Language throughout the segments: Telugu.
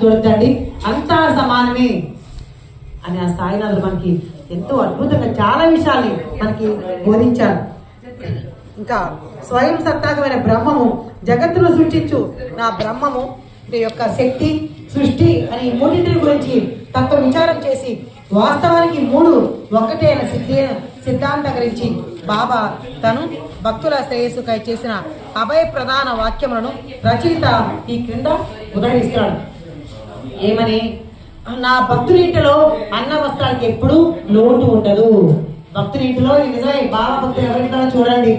చూడొద్దండి అంతా సమానమే. అని ఆ సాయినాథుడు మనకి ఎంతో అద్భుతంగా చాలా విషయాల్ని మనకి బోధించారు ఇంకా స్వయం సత్తాకమైన బ్రహ్మము జగత్తును సృష్టించు. నా బ్రహ్మము ఈ యొక్క శక్తి సృష్టి అని ఈ మూడింటిని గురించి తక్కువ విచారం చేసి వాస్తవానికి మూడు ఒకటే అయిన సిద్ధి సిద్ధాంతం గురించి బాబా తను భక్తుల శ్రేయస్సుకై చేసిన అభయ ప్రధాన వాక్యములను రచయిత ఈ క్రింద ఉదహరిస్తాడు. ఏమని? నా భక్తుడింటిలో అన్న వస్త్రానికి ఎప్పుడు లోటు ఉండదు. భక్తుడింటిలో ఇది నిజమే బాబా భక్తులు ఎవరికైనా చూడండి.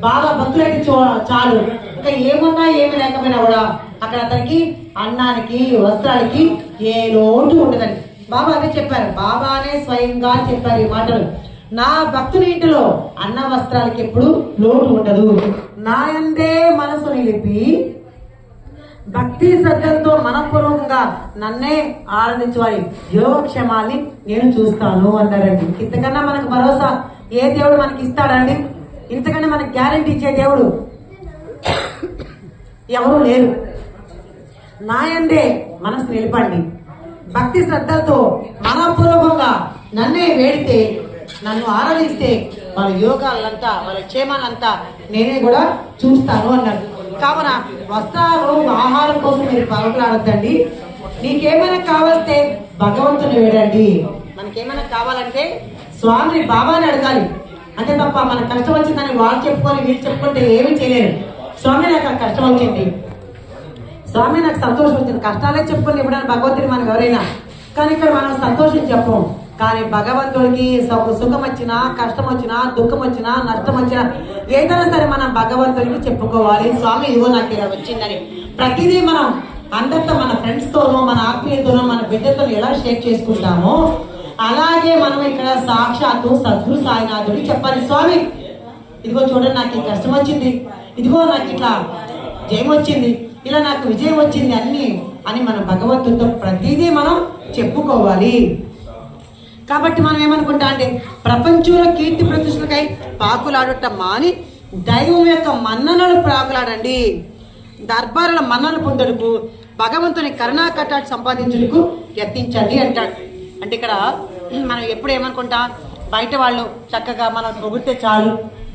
బాబా భక్తులైతే చూ చాలు. ఇంకా ఏమున్నా ఏమి లేకపోయినా కూడా అక్కడ అతనికి అన్నానికి వస్త్రానికి ఏ లోటు ఉండదండి. బాబా అదే చెప్పారు. బాబానే స్వయంగా చెప్పారు ఈ మాటలు. నా భక్తుని ఇంటిలో అన్న వస్త్రాలకి ఎప్పుడు లోటు ఉండదు. నాయందే మనసు నిలిపి భక్తి శ్రద్ధలతో మనపూర్వకంగా నన్నే ఆరాధించేవాడి యోగక్షేమాన్ని నేను చూస్తాను అన్నారండి ఇంతకన్నా మనకు భరోసా ఏ దేవుడు మనకి ఇస్తాడండి ఇంతకన్నా మనకు గ్యారెంటీ ఇచ్చే దేవుడు ఎవరు లేరు. నాయందే మనసు నిలపండి. భక్తి శ్రద్ధలతో మనపూర్వకంగా నన్నే వేడితే నన్ను ఆరాధిస్తే వాళ్ళ యోగాలంతా వాళ్ళ క్షేమాలంతా నేనే కూడా చూస్తాను అన్నాడు కావున వస్త్రాలు ఆహారం కోసం మీరు పగలాడొద్దండి నీకేమైనా కావలిస్తే భగవంతుని వేడండి. మనకేమైనా కావాలంటే స్వామిని బాబాని అడగాలి. అంతే తప్ప మన కష్టం వచ్చిందని వాళ్ళు చెప్పుకొని వీళ్ళు చెప్పుకుంటే ఏమీ చేయలేరు. స్వామి నాకు కష్టం వచ్చింది. స్వామి నాకు సంతోషం వచ్చింది. కష్టాలే చెప్పుకొని ఇవ్వడానికి భగవంతుడి మనకు ఎవరైనా. కానీ ఇక్కడ మనం సంతోషం చెప్పం. కానీ భగవంతుడికి సుఖం వచ్చినా కష్టం వచ్చినా దుఃఖం వచ్చినా నష్టం వచ్చినా ఏదైనా సరే మనం భగవంతుడికి చెప్పుకోవాలి. స్వామి ఇదిగో నాకు ఇలా వచ్చిందని. ప్రతిదీ మనం అందరితో మన ఫ్రెండ్స్తోనో మన ఆత్మీయతోనో మన బిడ్డతో ఎలా షేర్ చేసుకుంటామో అలాగే మనం ఇక్కడ సాక్షాత్తు సద్గురు సాయినాథుడికి చెప్పాలి. స్వామి ఇదిగో చూడండి నాకు ఈ కష్టం వచ్చింది ఇదిగో నాకు ఇట్లా జయం వచ్చింది ఇలా నాకు విజయం వచ్చింది అన్ని అని మన భగవంతుడితో ప్రతిదీ మనం చెప్పుకోవాలి. కాబట్టి మనం ఏమనుకుంటా అంటే ప్రపంచంలో కీర్తి ప్రతిష్టలకై పాకులాడటం మాని దైవం యొక్క మన్ననలు పాకులాడండి. దర్బారుల మన్ననలు పొందడుకు భగవంతుని కరుణా కట్టాటు సంపాదించుటకు యత్నించండి అంటాడు. అంటే ఇక్కడ మనం ఎప్పుడు ఏమనుకుంటాం బయట వాళ్ళు చక్కగా మనం పొగిడితే చాలు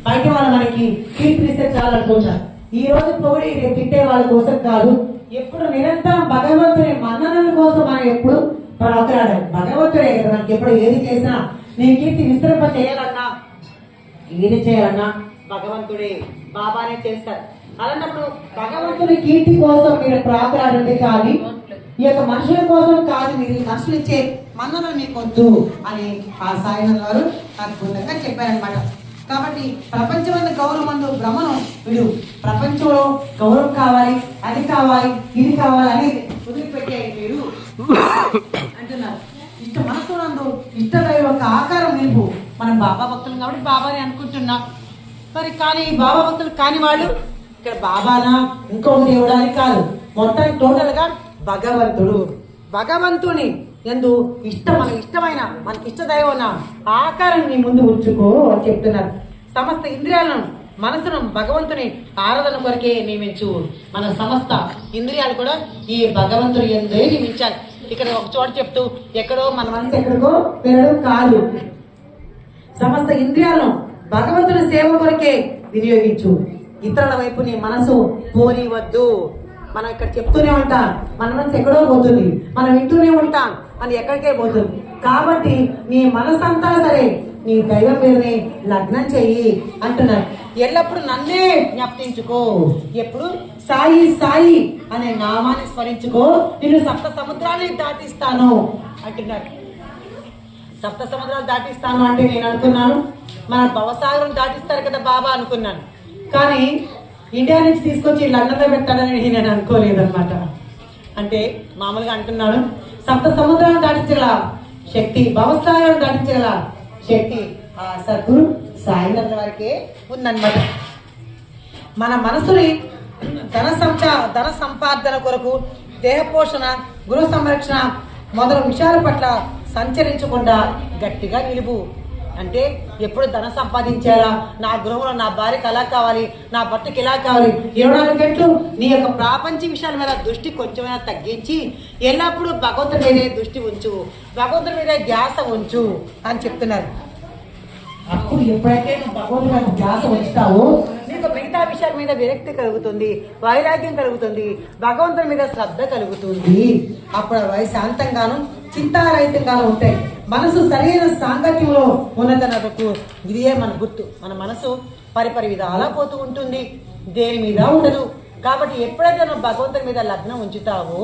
బయట వాళ్ళు మనకి కీర్తిస్తే చాలు అనుకుంటారు. ఈ రోజు పొగిడి తిట్టే వాళ్ళ కోసం కాదు ఎప్పుడు నిరంతరం భగవంతుని మన్ననల కోసం మనం ఎప్పుడు ప్రాకులాడాలి భగవంతుడే కదా నాకు ఎప్పుడు ఏది చేసినా. నేను కీర్తి విస్తరింప చేయాలన్నా. ఏది చేయాలన్నా భగవంతుడే బాబానే చేస్తారు అలాంటప్పుడు భగవంతుని కీర్తి కోసం మీరు ప్రాకులాడండి కానీ ఈ యొక్క మనుషుల కోసం కాదు మీరు ఈ మనుషులు ఇచ్చే మన్నన మీకు వద్దు అని ఆ సాయినాథ్ గారు అద్భుతంగా చెప్పారనమాట కాబట్టి ప్రపంచమైన గౌరవం అందు భ్రమను వీడు ప్రపంచంలో గౌరవం కావాలి అది కావాలి ఇది కావాలి అని వదిలిపెట్టే మీరు అంటున్నారు. ఇష్ట మనసు నందు ఇష్టదైవ యొక్క ఆకారం నిలుపు మనం బాబా భక్తులు కాబట్టి బాబాని అనుకుంటున్నాం. మరి కానీ బాబా భక్తులు కాని వాళ్ళు ఇక్కడ బాబానా ఇంకో దేవుడా కాదు. మొత్తానికి టోటల్గా భగవంతుడు. భగవంతుని ఎందు ఇష్టం మనకి ఇష్టమైన మనకి ఇష్ట దైవం ఆకారం నీ ముందు ఉంచుకో అని చెప్తున్నారు. సమస్త ఇంద్రియాలను మనసును భగవంతుని ఆరాధన కొరకే నియమించు మన సమస్త ఇంద్రియాలు కూడా ఈ భగవంతుని ఎందే నియమించాలి. ఇక్కడ ఒక చోట చెప్తూ ఎక్కడో మన మనసు ఎక్కడికో పెరగడం కాదు. సమస్త ఇంద్రియాలను భగవంతుని సేవ కొరకే వినియోగించు. ఇతరుల వైపు నీ మనసు పోనివద్దు మనం ఇక్కడ చెప్తూనే ఉంటాం మన మనసు ఎక్కడో పోతుంది. మనం వింటూనే ఉంటాం అని ఎక్కడికే పోతుంది. కాబట్టి నీ మనసు అంతా సరే నీ దైవం మీదనే లగ్నం చెయ్యి అంటున్నారు ఎల్లప్పుడూ నన్నే జ్ఞప్తించుకో ఎప్పుడు? సాయి సాయి అనే నామాన్ని స్మరించుకో. నేను సప్త సముద్రాన్ని దాటిస్తాను అంటున్నారు సప్త సముద్రాలు దాటిస్తాను అంటే నేను అనుకున్నాను. మన భవసాగరం దాటిస్తారు కదా బాబా అనుకున్నాను. కానీ ఇండియా నుంచి తీసుకొచ్చి లండన్లో పెట్టాలని నేను అనుకోలేదన్నమాట. అంటే మామూలుగా అంటున్నాను. సప్త సముద్రాలను దాటించగల శక్తి భవసాగరం దాటించగల శెట్టి ఆ సద్గురు సాయినాథ్ వారికే ఉందన్నమాట. మన మనసుని ధన సంచా ధన సంపాదన కొరకు దేహ పోషణ గృహ సంరక్షణ మొదలు విషయాల పట్ల సంచరించకుండా గట్టిగా నిలుపు అంటే ఎప్పుడు ధనం సంపాదించాలా? నా గృహంలో నా భార్యకి అలా కావాలి? నా భర్తకి ఇలా కావాలి? ఇరవై నాలుగు గంటలు నీ యొక్క ప్రాపంచ విషయాల మీద దృష్టి కొంచెమైనా తగ్గించి ఎల్లప్పుడూ భగవంతుడి మీదే దృష్టి ఉంచు. భగవంతుడి మీదే ధ్యాస ఉంచు అని చెప్తున్నారు. అప్పుడు ఎప్పుడైతే నువ్వు భగవంతుడి మీద ధ్యాస ఉంచుతావో నీకు మిగతా విషయాల మీద విరక్తి కలుగుతుంది వైరాగ్యం కలుగుతుంది భగవంతుడి మీద శ్రద్ధ కలుగుతుంది. అప్పుడు అవి శాంతంగాను చింతారహితంగా ఉంటాయి. మనసు సరైన సాంగత్యంలో ఉన్నతనకు ఇదే మన గుర్తు. మన మనసు పరిపరి విధాలా పోతూ ఉంటుంది. దేని మీద ఉండదు. కాబట్టి ఎప్పుడైతే నువ్వు భగవంతుని మీద లగ్నం ఉంచుతావో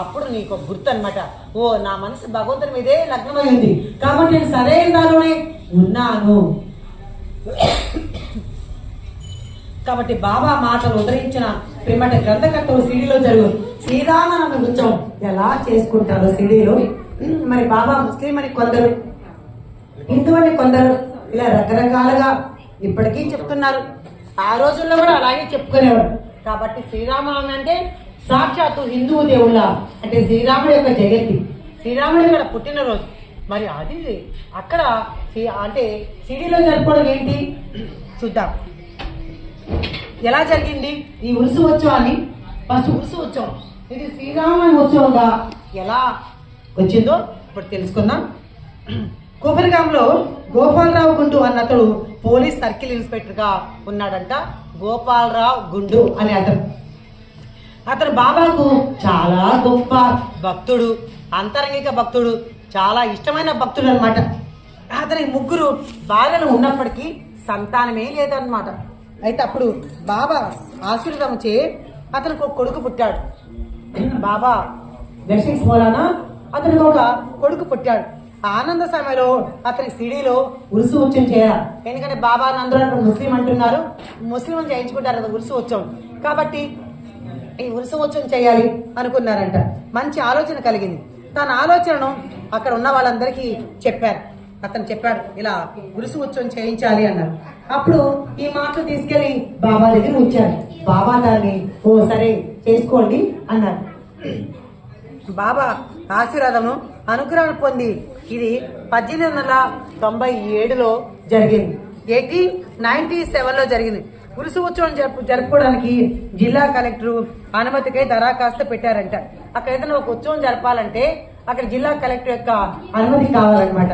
అప్పుడు నీకు ఒక గుర్తు అనమాట ఓ నా మనసు భగవంతుని మీదే లగ్నమైంది కాబట్టి నేను సరైన దానిలోనే ఉన్నాను. కాబట్టి బాబా మాటలు ఉదరించిన ప్రిమట గ్రంథకర్తలు సిడీలో జరుగు. శ్రీరామనామ ఉత్సవం ఎలా చేసుకుంటారో సిడీలో? మరి బాబా ముస్లిం అని కొందరు హిందూ అని కొందరు ఇలా రకరకాలుగా ఇప్పటికీ చెప్తున్నారు. ఆ రోజుల్లో కూడా అలాగే చెప్పుకునేవారు. కాబట్టి శ్రీరామనవమి అంటే సాక్షాత్తు హిందువు దేవుళ్ళ అంటే శ్రీరాముడి యొక్క జయంతి. శ్రీరాముడి ఇక్కడ పుట్టినరోజు. మరి అది అక్కడ అంటే సిడీలో జరుపుకోవడం ఏంటి? చూద్దాం. ఎలా జరిగింది? ఈ ఉరుసు ఉత్సవాన్ని ఫస్ట్ ఉరుసు ఉత్సవం. ఇది శ్రీరామ ఉత్సవంగా ఎలా వచ్చిందో? ఇప్పుడు తెలుసుకుందాం. కోపరిగాంలో గోపాలరావు గుండు అన్న అతడు పోలీస్ సర్కిల్ ఇన్స్పెక్టర్గా ఉన్నాడంట గోపాలరావు గుండు అనే అతను. అతను బాబాకు చాలా గొప్ప భక్తుడు అంతరంగిక భక్తుడు చాలా ఇష్టమైన భక్తుడు అనమాట అతని ముగ్గురు భార్యలు ఉన్నప్పటికీ సంతానమే లేదన్నమాట. అయితే అప్పుడు బాబా ఆశీర్వాదం చే అతనికి ఒక కొడుకు పుట్టాడు. బాబా దర్శించి అతనికి ఒక కొడుకు పుట్టాడు. ఆనంద సమయంలో అతని సిడీలో ఉరుసు ఉత్సవం చేయాలి ఎందుకంటే బాబా అందరూ ముస్లిం అంటున్నారు. ముస్లిం చేయించుకుంటారు కదా ఉరుసు ఉత్సవం కాబట్టి ఈ ఉరుసు ఉత్సవం చేయాలి అనుకున్నారంట. మంచి ఆలోచన కలిగింది. తన ఆలోచనను అక్కడ ఉన్న వాళ్ళందరికీ చెప్పారు. అతను చెప్పాడు ఇలా గురుసు ఉత్సవం చేయించాలి అన్నారు. అప్పుడు ఈ మాటలు తీసుకెళ్ళి బాబా దగ్గర ఉంచారు బాబా దాన్ని ఓ సరే చేసుకోండి అన్నారు. బాబా ఆశీర్వాదము అనుగ్రహం పొంది. ఇది పద్దెనిమిది వందల తొంభై ఏడులో జరిగింది. ఎయిటీన్ నైన్టీ సెవెన్లో జరిగింది. ఉరుసు ఉత్సవం జరుపు జరుపుకోవడానికి జిల్లా కలెక్టర్ అనుమతికై దరఖాస్తు పెట్టారంట. అక్కడ ఏదైనా ఒక ఉత్సవం జరపాలంటే అక్కడ జిల్లా కలెక్టర్ యొక్క అనుమతి కావాలన్నమాట.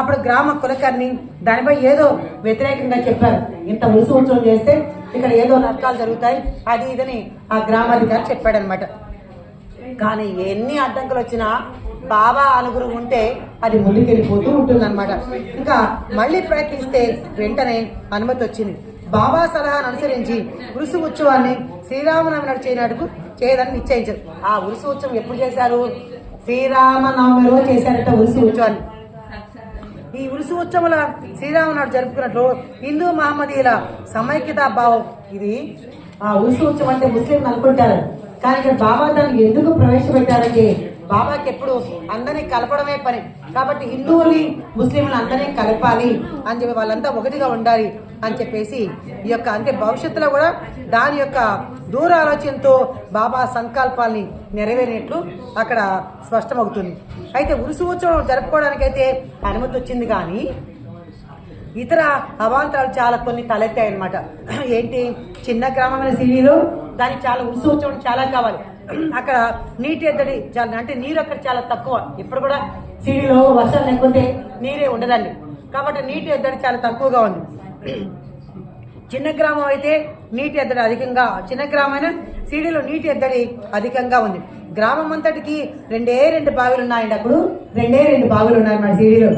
అప్పుడు గ్రామ కులకర్ణి దానిపై ఏదో వ్యతిరేకంగా చెప్పారు. ఇంత ఉత్సవం చేస్తే ఇక్కడ ఏదో నరకాలు జరుగుతాయి. అది ఇదని ఆ గ్రామాధికారి చెప్పాడనమాట కానీ ఎన్ని అడ్డంకులు వచ్చినా బాబా అనుగురు ఉంటే అది ముందుకెళ్ళిపోతూ ఉంటుందన్నమాట. ఇంకా మళ్ళీ ప్రయత్నిస్తే వెంటనే అనుమతి వచ్చింది బాబా సలహాను అనుసరించి ఉరుసు ఉత్సవాన్ని శ్రీరామనవమి నాడు చేయనాడుకు చేయదని నిశ్చయించారు. ఆ ఉరుసు ఉత్సవం ఎప్పుడు చేశారు? శ్రీరామనవమిలో చేశారట ఉరుసు ఉత్సవాన్ని. ఈ ఉరుసు ఉత్సవాల శ్రీరామనాడు జరుపుకున్నట్లు హిందూ మహమ్మదీయుల సమైక్యతా భావం. ఇది ఆ ఉరుసు ఉత్సవం అంటే ముస్లింలు అనుకుంటారు. కానీ ఇక్కడ బాబా దాన్ని ఎందుకు ప్రవేశపెట్టారంటే బాబాకి ఎప్పుడు అందరినీ కలపడమే పని. కాబట్టి హిందువుల్ని ముస్లింలు అందరినీ కలపాలి అని చెప్పి వాళ్ళంతా ఒకటిగా ఉండాలి అని చెప్పేసి ఈ యొక్క అంటే భవిష్యత్తులో కూడా దాని యొక్క దూర ఆలోచనతో బాబా సంకల్పాల్ని నెరవేరినట్లు అక్కడ స్పష్టమవుతుంది. అయితే ఉరుసు ఉత్సవం జరుపుకోవడానికైతే అనుమతి వచ్చింది కానీ ఇతర అవాంతరాలు చాలా కొన్ని తలెత్తాయి అనమాట ఏంటి? చిన్న గ్రామమైన సిటీలో దానికి చాలా ఉత్సవం చాలా కావాలి. అక్కడ నీటి ఎద్దడి చాలా అంటే నీరు అక్కడ చాలా తక్కువ. ఇప్పుడు కూడా సిటీలో వర్షాలు లేకపోతే నీరే ఉండదండి. కాబట్టి నీటి ఎద్దడి చాలా తక్కువగా ఉంది. చిన్న గ్రామం అయితే నీటి ఎద్దడి అధికంగా చిన్న గ్రామైన సీడీలో నీటి ఎద్దడి అధికంగా ఉంది. గ్రామం అంతటికి రెండే రెండు బావిలు ఉన్నాయండి అప్పుడు. రెండే రెండు బావిలు ఉన్నాయి మన సీడీలో.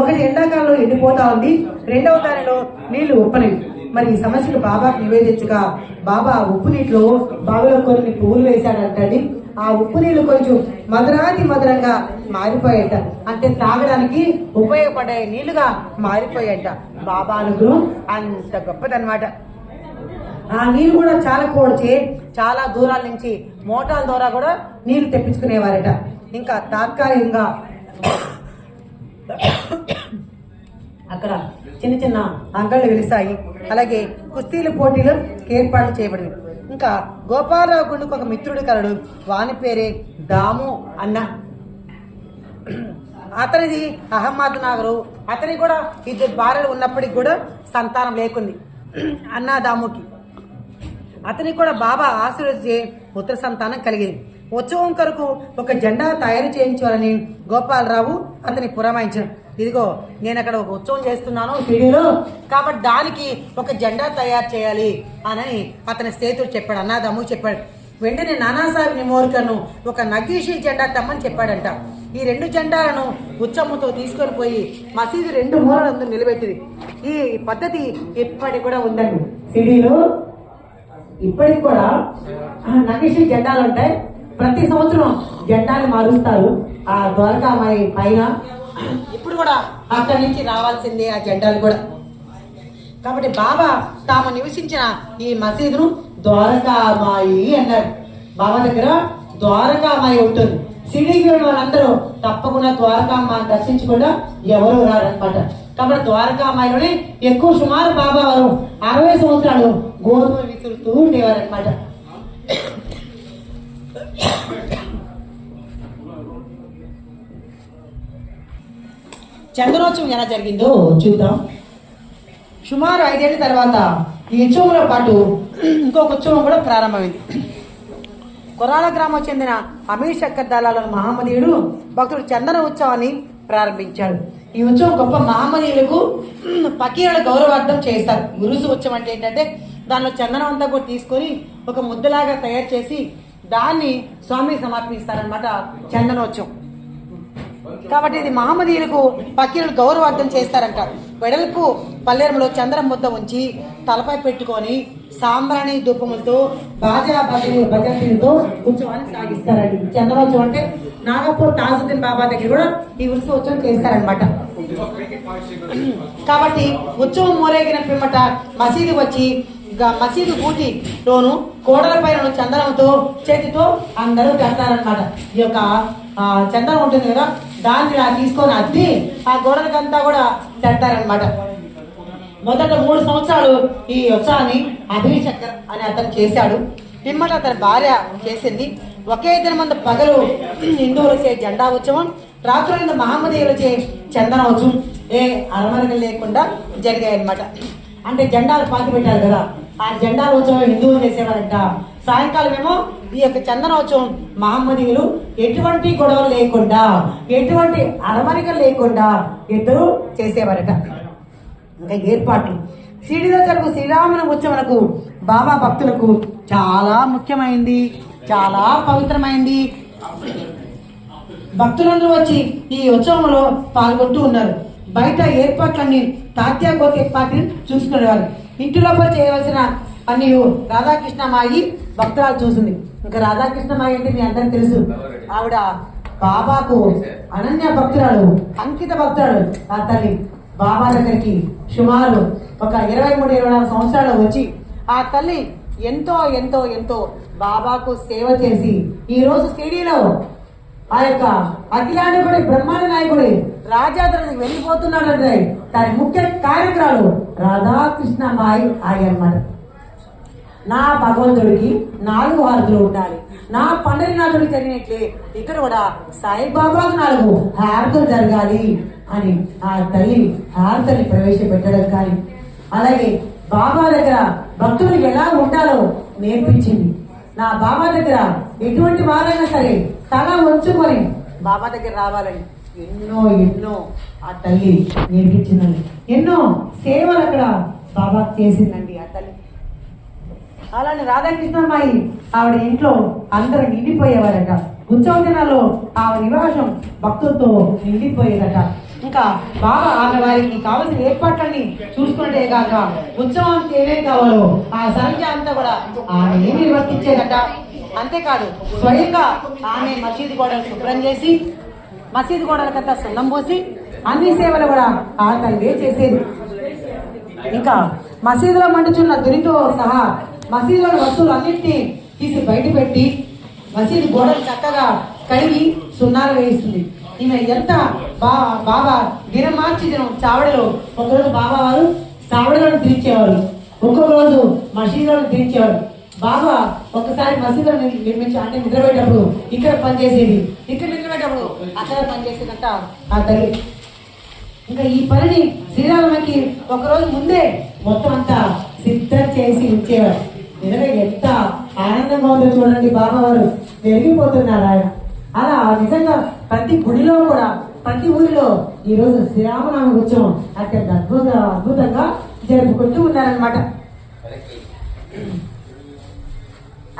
ఒకటి ఎండాకాలంలో ఎండిపోతా ఉంది. రెండవ దానిలో నీళ్ళు ఉప్పనివి మరి ఈ సమస్యను బాబాకు నివేదించగా బాబా ఉప్పు నీటిలో బావిలో కొన్ని పువ్వులు వేశాడంటండి. ఆ ఉప్పు నీళ్ళు కొంచెం మధురాతి మధురంగా మారిపోయాయట. అంటే తాగడానికి ఉపయోగపడే నీళ్ళుగా మారిపోయాయట. బాబా అనుగ్రహం అంత గొప్పదనమాట ఆ నీళ్ళు కూడా చాలా కూడచి చాలా దూరాల నుంచి మోటార్ల ద్వారా కూడా నీళ్ళు తెప్పించుకునేవారట. ఇంకా తాత్కాలికంగా అక్కడ చిన్న చిన్న అంగళ్ళు వెలిసాయి. అలాగే కుస్తీల పోటీలు ఏర్పాటు చేయబడింది ఇంకా గోపాలరావు గుండుకు ఒక మిత్రుడు కలడు. వాని పేరే దాము అన్న. అతనిది అహ్మద్ నాగరు. అతనికి కూడా ఇద్దరు భార్యలు ఉన్నప్పటికి కూడా సంతానం లేకుంది. అన్నాదాముకి అతనికి కూడా బాబా ఆశీర్వదించే పుత్ర సంతానం కలిగింది. ఉత్సవం కొరకు ఒక జెండా తయారు చేయించాలని గోపాలరావు అతని పురమాయించాడు ఇదిగో నేను అక్కడ ఒక ఉత్సవం చేస్తున్నాను సిడీలో కాబట్టి దానికి ఒక జెండా తయారు చేయాలి అని అతని స్నేహితుడు చెప్పాడు అన్నాదమ్ము చెప్పాడు. వెంటనే నానాసాహెబ్ నిమోర్కను ఒక నగీషి జెండా తెమ్మని చెప్పాడంట. ఈ రెండు జెండాలను ఉత్సవంతో తీసుకొని పోయి మసీదు రెండు మూలలందు నిలబెట్టింది. ఈ పద్ధతి ఇప్పటికి కూడా ఉందండి. సిడీలో ఇప్పటికి కూడా ఆ జెండాలు ఉంటాయి. ప్రతి సంవత్సరం జెండాలు మారుస్తారు. ఆ ద్వారకా మరి పైన ఇప్పుడు కూడా అక్కడి నుంచి రావాల్సిందే ఆ జెండాలు కూడా. కాబట్టి బాబా తాము నివసించిన ఈ మసీదును ద్వారకామాయి అన్నారు. బాబా దగ్గర ద్వారకామాయి ఉంటుంది. సిడీకి వెళ్ళిన వాళ్ళందరూ తప్పకుండా ద్వారకామ్మ దర్శించకుండా ఎవరు రారనమాట కాబట్టి ద్వారకామాయిలోనే ఎక్కువ సుమారు బాబా వారు అరవై సంవత్సరాలు గోధుమ విసురుతూ ఉండేవారు చందనోత్సవం ఎలా జరిగిందో చూద్దాం. సుమారు ఐదేళ్ళ తర్వాత ఈ ఉత్సవంలో పాటు ఇంకొక ఉత్సవం కూడా ప్రారంభమైంది. కొరాల గ్రామం చెందిన అమీర్ శక్కర్ దళాలను మహమ్మదీయుడు భక్తుడు చందన ఉత్సవాన్ని ప్రారంభించాడు. ఈ ఉత్సవం గొప్ప మహమ్మదీయులకు పకీరుల గౌరవార్థం చేస్తారు. గురుసు ఉత్సవం అంటే ఏంటంటే దానిలో చందనం అంతా కూడా తీసుకొని ఒక ముద్దలాగా తయారు చేసి దాన్ని స్వామి సమర్పిస్తారనమాట చందనోత్సవం. కాబట్టి ఇది మహమ్మదీయులకు పకీలు గౌరవార్థం చేస్తారంట. వెడల్పు పల్లెరంలో చంద్రం ముద్ద ఉంచి తలపై పెట్టుకొని సాంబ్రాణి ధూపములతో బాజా భజన భజనతో ఉత్సవాన్ని సాగిస్తారండి చంద్రోత్సవం అంటే నాగపూర్ తాజుద్దీన్ బాబా దగ్గర కూడా ఈ ఉత్సవం చేస్తారనమాట కాబట్టి ఉత్సవం మోరేగిన పిమ్మట మసీదు వచ్చి గ- మసీదు గూటిలోను కోడల పైన చందనంతో చేతితో అందరూ కడతారనమాట ఈ యొక్క చందనం ఉంటుంది కదా దాన్ని ఇలా తీసుకొని అద్ది ఆ గోడలకంతా కూడా తట్టారనమాట మొదట మూడు సంవత్సరాలు ఈ ఉత్సవాన్ని అభిషేకర్ అని అతను చేశాడు. పిమ్మట అతని భార్య చేసింది. ఒకే దినమందు పగలు హిందువులచే జెండా ఉత్సవం రాత్రులందు మహమ్మదీయులచే చందన ఉత్సవం ఏ అరమరగలు లేకుండా జరిగాయి అన్నమాట అంటే జెండాలు పాతి పెట్టారు కదా. ఆ జెండా ఉత్సవం హిందువులు చేసేవారంట. సాయంకాలం ఏమో ఈ యొక్క చందనోత్సవం మహమ్మదీయులు ఎటువంటి గొడవలు లేకుండా ఎటువంటి అరమరికలు లేకుండా ఇద్దరు చేసేవారట. ఇంకా ఏర్పాట్లు. సిడిలో జరుగు శ్రీరాముల ఉత్సవనకు బాబా భక్తులకు చాలా ముఖ్యమైంది చాలా పవిత్రమైంది. భక్తులందరూ వచ్చి ఈ ఉత్సవంలో పాల్గొంటూ ఉన్నారు. బయట ఏర్పాట్లన్నీ తాత్యా గోత ఏర్పాట్లు చూసుకునేవారు. ఇంటి లోపల చేయవలసిన అన్ని రాధాకృష్ణ మాయి భక్తురాలు చూసింది. ఇంకా రాధాకృష్ణ మాయి అంటే మీ అందరికి తెలుసు. ఆవిడ బాబాకు అనన్య భక్తురాలు అంకిత భక్తురాలు. ఆ తల్లి బాబా దగ్గరికి సుమారు ఒక ఇరవై మూడు ఇరవై నాలుగు సంవత్సరాలు వచ్చి ఆ తల్లి ఎంతో ఎంతో ఎంతో బాబాకు సేవ చేసి ఈ రోజు సిడీలో ఆ యొక్క అఖిలాండకుడి బ్రహ్మాండ నాయకుడి రాజాదరణకి వెళ్ళిపోతున్నాడంటే దాని ముఖ్య కార్యక్రమాలు రాధాకృష్ణ మాయి ఆయి అన్నమాట నా భగవంతుడికి నాలుగు హారతులు ఉండాలి. నా పండరినాథుడికి జరిగినట్లే ఇక్కడ కూడా సాయిబాబాకు నాలుగు హారతులు జరగాలి అని ఆ తల్లి హారతని ప్రవేశపెట్టడం కానీ అలాగే బాబా దగ్గర భక్తులు ఎలా ఉండాలో నేర్పించింది. నా బాబా దగ్గర ఎటువంటి వారైనా సరే తల వంచుకొని బాబా దగ్గర రావాలని ఎన్నో ఎన్నో ఆ తల్లి నేర్పించిందండి. ఎన్నో సేవలు అక్కడ బాబా చేసిందండి. అలానే రాధాకృష్ణమ్మాయి ఆవిడ ఇంట్లో అందరూ నిండిపోయేవారట. ఉత్సవ దినాల్లో ఆవిడ నివాసం భక్తులతో నిండిపోయేదట. ఇంకా బాగా ఆమె వారికి కావలసిన ఏర్పాట్లన్నీ చూసుకున్నట్టే కాక ఉత్సవానికి ఏమేం కావాలో ఆ సంఖ్య అంతా కూడా ఆమె ఏమి నిర్వర్తించేదట? అంతేకాదు స్వయంగా ఆమె మసీదు గోడలు శుభ్రం చేసి మసీదు గోడలకంతా సున్నం పోసి అన్ని సేవలు కూడా ఆ తల్లి చేసేది. ఇంకా మసీదులో మండుచున్న దురితో సహా మసీదులోని వస్తువులన్నింటినీ తీసి బయట పెట్టి మసీదు గోడలు చక్కగా కడిగి సున్నాలు వేయిస్తుంది. ఈమె ఎంత బా బాబా దినం మార్చి దినం చావడలో ఒకరోజు బాబా వారు చావడలను తీర్చేవారు. ఒక్కొక్క రోజు మసీదులను తీర్చేవారు. బాబా ఒకసారి మసీదులో నిర్మించి అంటే నిద్రపోయేటప్పుడు ఇక్కడ పనిచేసేది. ఇక్కడ నిద్రపోయేటప్పుడు అక్కడ పనిచేసేదంట ఆ తల్లి. ఇంకా ఈ పనిని శ్రీరామకి ఒకరోజు ముందే మొత్తం అంతా సిద్ధం చేసి ఉంచేవారు. నిజంగా ఎంత ఆనందంగా ఉందో చూడండి బాబా వారు పెరిగిపోతున్నారు ఆయన. అలా నిజంగా ప్రతి గుడిలో కూడా ప్రతి ఊరిలో ఈ రోజు శ్రీరామనవమి ఉత్సవం అత్యంత అద్భుత అద్భుతంగా జరుపుకుంటూ ఉన్నారనమాట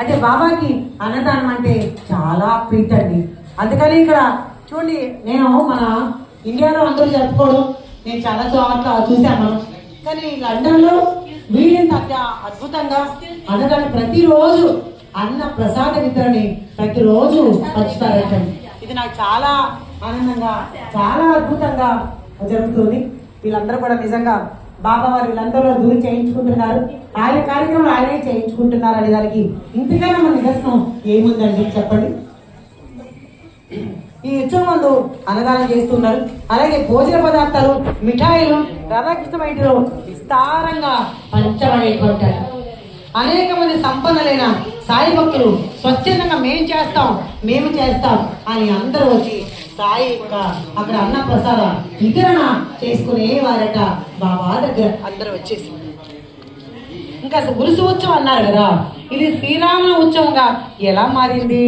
అంటే బాబాకి అన్నదానం అంటే చాలా ప్రీతండి. అండి అందుకని ఇక్కడ చూడండి నేను మన ఇండియాలో అందరూ జరుపుకోవడం నేను చాలా చోట్ల చూశాను. కానీ లండన్లో లో తగ్గ అద్భుతంగా అన్నదాన్ని ప్రతిరోజు అన్న ప్రసాద వితరణని ప్రతిరోజు పంచుతారట. ఇది నాకు చాలా ఆనందంగా చాలా అద్భుతంగా జరుగుతుంది. వీళ్ళందరూ కూడా నిజంగా బాబా వారు వీళ్ళందరూ దూరం చేయించుకుంటున్నారు. ఆయన కార్యక్రమం ఆయనే చేయించుకుంటున్నారు అనే దానికి ఇంతకైనా మన నిదర్శనం ఏముందండి చెప్పండి? ఈ ఉత్సవం ముందు అన్నదానం చేస్తున్నారు. అలాగే భోజన పదార్థాలు మిఠాయిలు రాధాకృష్ణ వైద్యులు విస్తారంగా పంచబడేటువంటి అనేక మంది సంపన్నులైన సాయి భక్తులు స్వచ్ఛందంగా మేము చేస్తాం మేము చేస్తాం అని అందరూ వచ్చి సాయి యొక్క అక్కడ అన్న ప్రసాద వితరణ చేసుకునే వారట బాబా దగ్గర అందరూ వచ్చేసి. ఇంకా గురుసు ఉత్సవం అన్నారు కదా ఇది శ్రీరామ ఉత్సవంగా ఎలా మారింది?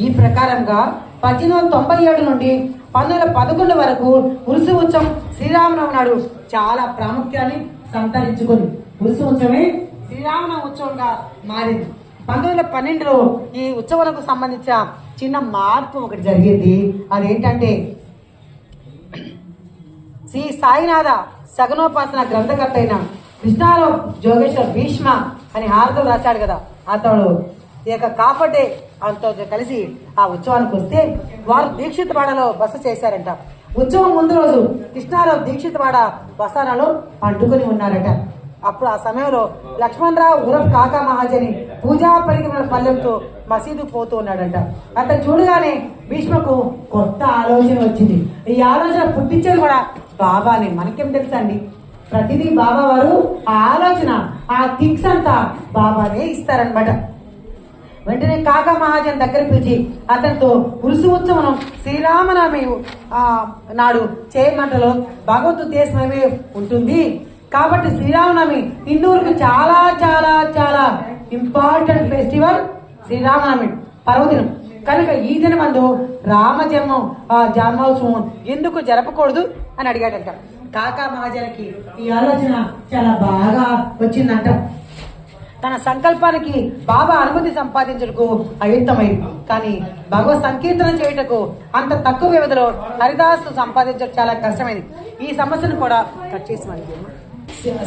ఈ ప్రకారంగా పద్దెనిమిది వందల తొంభై ఏడు నుండి పంతొమ్మిది వందల పదకొండు వరకు ఉరుసు ఉత్సవం శ్రీరామనవమి నాడు చాలా ప్రాముఖ్యాన్ని సంతరించుకుంది. ఉరుసు ఉత్సవమే శ్రీరామనవమి ఉత్సవంగా మారింది. పంతొమ్మిది వందల పన్నెండులో ఈ ఉత్సవాలకు సంబంధించిన చిన్న మార్పు ఒకటి జరిగింది. అదేంటంటే శ్రీ సాయినాథ సగనోపాసన గ్రంథకర్త అయిన కృష్ణారావు జోగేశ్వర్ భీష్మ అని హారతం రాశాడు కదా. అతడు ఈ యొక్క కాపటే అంతో కలిసి ఆ ఉత్సవానికి వస్తే వారు దీక్షితవాడలో బస చేశారంట. ఉత్సవం ముందు రోజు కృష్ణారావు దీక్షితవాడ బసారాలో పండుకొని ఉన్నారట. అప్పుడు ఆ సమయంలో లక్ష్మణరావు ఉరఫ్ కాకా మహాజని పూజా పరిగణల పల్లెంతో మసీదు పోతూ ఉన్నాడంట. అతను చూడగానే భీష్మకు కొత్త ఆలోచన వచ్చింది. ఈ ఆలోచన పుట్టించేది కూడా బాబానే మనకేం తెలుసా అండి? ప్రతిదీ బాబా వారు ఆ ఆలోచన ఆ థింగ్స్ అంతా బాబానే ఇస్తారనమాట వెంటనే కాకా మహాజన్ దగ్గర పిలిచి అతనితో ఉరుసు ఉత్సవం శ్రీరామనవమి ఆ, నాడు చేయమంటలో భగవత్ ఉద్దేశమే ఉంటుంది. కాబట్టి శ్రీరామనవమి హిందువులకు చాలా చాలా చాలా ఇంపార్టెంట్ ఫెస్టివల్ శ్రీరామనవమి పర్వదినం. కనుక ఈ దినమందు రామ జన్మం ఆ జన్మోత్సవం ఎందుకు జరపకూడదు అని అడిగాడంట. కాకా మహాజన్కి ఈ ఆలోచన చాలా బాగా వచ్చిందంట. తన సంకల్పానికి బాబా అనుమతి సంపాదించుటకు అయుక్తమైంది కానీ భగవత్ సంకీర్తన చేయుటకు అంత తక్కువ వ్యవధిలో హరిదాసు సంపాదించడం చాలా కష్టమైంది. ఈ సమస్యను కూడా కట్ చేసి మనకి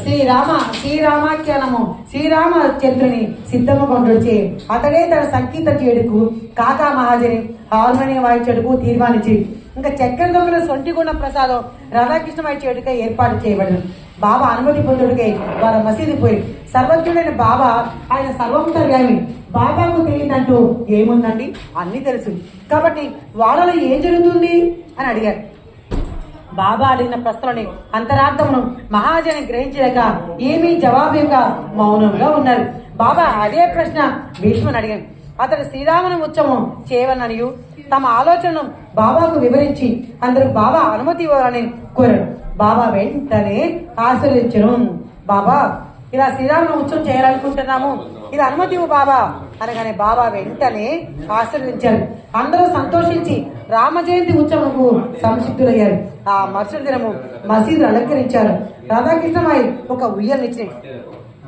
శ్రీరామ శ్రీరామాఖ్యానము శ్రీరామ చరిత్రని సిద్ధము కొండొచ్చి అతడే తన సంకీర్తన చేయుటకు కాకా మహాజని హార్మోనియం వాయించేటకు తీర్మానించి ఇంకా చక్కెర దొంగల సొంటిగుణ ప్రసాదం రాధాకృష్ణ వాయించేటుకై ఏర్పాటు చేయబడింది బాబా అనుమతి పొందుడికై వారు మసీదు పోయి సర్వజ్ఞుడైన బాబా ఆయన సర్వంతర్యామి బాబాకు తెలియదంటూ ఏముందండి? అన్ని తెలుసు. కాబట్టి వాళ్ళలో ఏం జరుగుతుంది అని అడిగారు. బాబా అడిగిన ప్రశ్నలోని అంతరార్థమును మహాజని గ్రహించలేక ఏమీ జవాబుగా మౌనంగా ఉన్నారు. బాబా అదే ప్రశ్న భీష్ముని అడిగాను అతడు శ్రీరామన ఉత్సవం చేయవననియు తమ ఆలోచనను బాబాకు వివరించి అందరూ బాబా అనుమతి ఇవ్వాలని కోరాడు బాబా వెంటనే ఆశీర్వదించను. బాబా ఇలా శ్రీరామన ఉత్సవం చేయాలనుకుంటున్నాము. ఇది అనుమతి ఇవ్వు బాబా అనగానే బాబా వెంటనే ఆశీర్వదించారు. అందరూ సంతోషించి రామ జయంతి ఉత్సవంకు సంసిద్ధులయ్యారు. ఆ మరుసటి దినము మసీదు అలంకరించారు. రాధాకృష్ణమై ఒక ఉయ్యనిచ్చి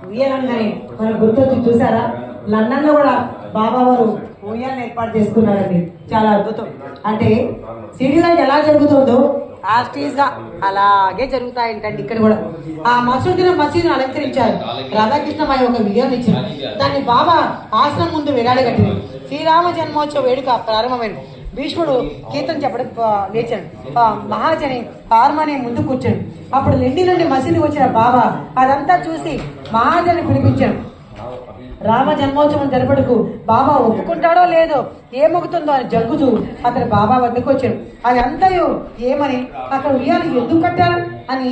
ఉయ్యాలని మనం గుర్తొచ్చి చూసారా లండన్లో కూడా బాబా వారు ఉయ్యాలను ఏర్పాటు చేసుకున్నారండి చాలా అద్భుతం. అంటే సిటీలో ఎలా జరుగుతుందో ఆ స్టేజ్గా అలాగే జరుగుతాయంటండి ఇక్కడ కూడా. ఆ మసూదిన మసీదును అలంకరించారు. రాధాకృష్ణమాయి ఒక విజయం ఇచ్చారు. దాన్ని బాబా ఆశ్రమం ముందు వేలాడగట్టింది శ్రీరామ జన్మోత్సవ వేడుక ప్రారంభమైంది. భీష్ముడు కీర్తన చెప్పడం లేచాడు. మహాజని హార్మోనియం ముందు కూర్చాడు. అప్పుడు నిండి నుండి మసీదు వచ్చిన బాబా అదంతా చూసి మహాజని పిలిపించాడు. రామ జన్మోత్సవం జరపడుకు బాబా ఒప్పుకుంటాడో లేదో ఏమొగుతుందో అని జగ్గుతూ అతను బాబా వద్దకు వచ్చాడు అది అంతయు ఏమని అక్కడ ఉయ్యాలు ఎందుకు కట్టారు అని